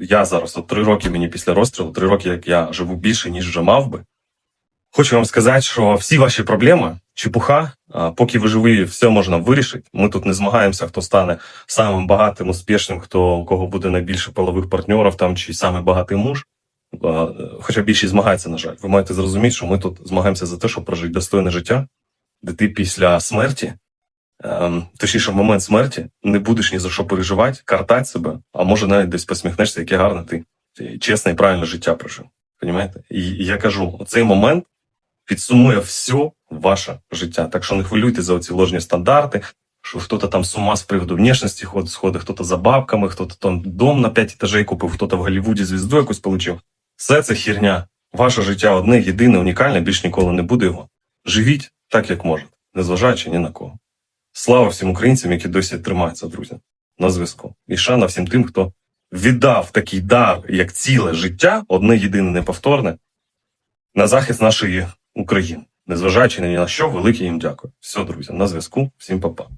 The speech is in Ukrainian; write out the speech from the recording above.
я зараз, от три роки мені після розстрілу, три роки, як я живу більше, ніж вже мав би. Хочу вам сказати, що всі ваші проблеми, чепуха, поки ви живі, все можна вирішити. Ми тут не змагаємося, хто стане самим багатим, успішним, хто у кого буде найбільше полових партнерів там чи самий багатий муж. Хоча більшість змагається, на жаль. Ви маєте зрозуміти, що ми тут змагаємося за те, щоб прожити достойне життя, де ти після смерті, ем, точніше, в момент смерті, не будеш ні за що переживати, картати себе, а може навіть десь посміхнешся, яке гарне ти ти чесне і правильне життя прожив. Понімаєте? І, я кажу, цей момент підсумує все ваше життя. Так що не хвилюйте за оці ложні стандарти, що хто-то там з ума з приводу внешності ходить, сходить, хто-то за бабками, хто-то там дом на 5 етажей купив, хто-то в Голлівуді звізду якусь получив. Все це херня. Ваше життя одне, єдине, унікальне, більш ніколи не буде його. Живіть так, як можете, незважаючи ні на кого. Слава всім українцям, які досі тримаються, друзі, на зв'язку. І шана всім тим, хто віддав такий дар, як ціле життя, одне єдине неповторне, на захист нашої України. Незважаючи ні на що, велике їм дякую. Все, друзі, на зв'язку. Всім па-па.